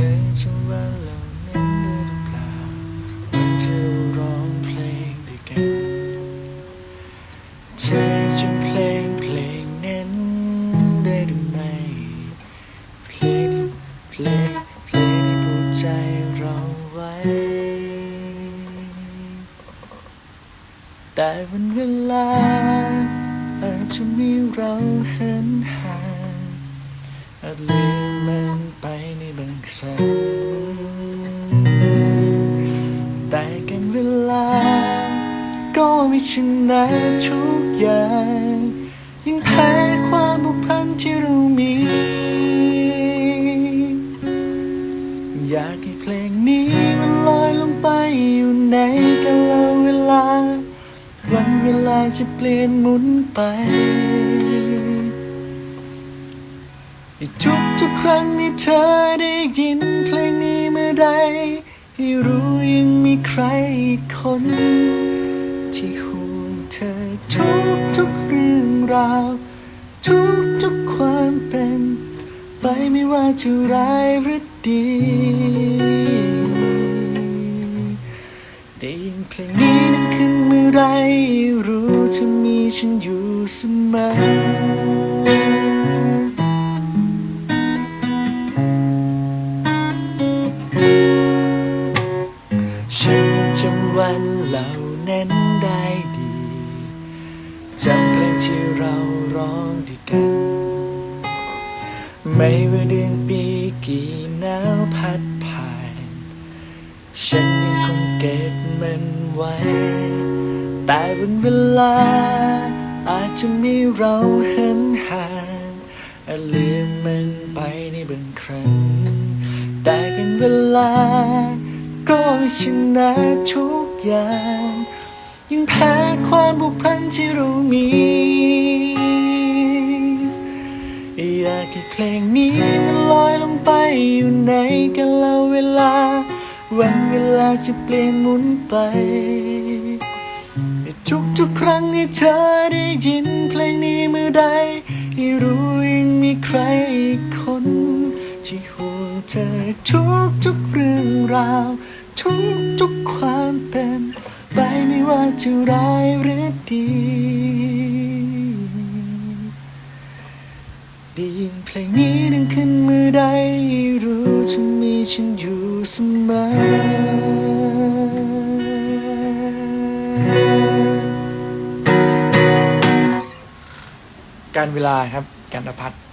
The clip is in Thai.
อจังหวะเหล่านั้นได้หรือเปล่าวันที่เราร้องเพลงด้วยกันเธอจะเพลงเพลงนั้นได้หรือไม่เพลงเพลงเพลงที่ผูกใจเราไว้ แต่วันเวลาอาจจะมีเราเห็นหาง อาจลืมมันไปในบางครั้งแต่กันเวลา ก็ไม่ชนะทุกอย่างยังแพ้ความผูกพันที่เรามี อยากให้เพลงนี้มันลอยลงไปอยู่ในกาลเวลา วันเวลาจะเปลี่ยนหมุนไป ทุกทุกครั้งที่เธอได้ยินเพลงนี้เมื่อใดให้รู้ยังมีใครอีกคน ที่ห่วงเธอทุกทุกเรื่องราว ทุกทุกความเป็น ไปไม่ว่าจะร้ายหรือดี ได้ยินเพลงนี้นึกขึ้นเมื่อไรรู้เธอมีฉันอยู่เสมอ ล่านั้นได้ดีจำเพลงที่เราร้องด้วยกัน ไม่ว่าเดือนปีกี่หนาวพัดผ่าน ฉันยังคงเก็บมันไว้ แต่วันเวลา อาจจะมีเราเห็นห่างอาลืมมันไปในบางครั้ง แต่กันเวลาก็ชนะทุกอย่าง ยังแพ้ความผูกพันที่เรามี อยากให้เพลงนี้มันลอยลงไปอยู่ในกาลเวลา วันเวลาจะเปลี่ยนหมุนไป ทุกทุกครั้งที่เธอได้ยินเพลงนี้เมื่อใดให้รู้ยังมีใครคน ที่ห่วงเธอทุกทุกเรื่องราว ทุกทุกความเป็น ไปไม่ว่าจะร้ายหรือดี ได้ยินเพลงนี้ดังขึ้นเมื่อใดรู้จะมีฉันอยู่เสมอ การเวลาครับ การพัฒน์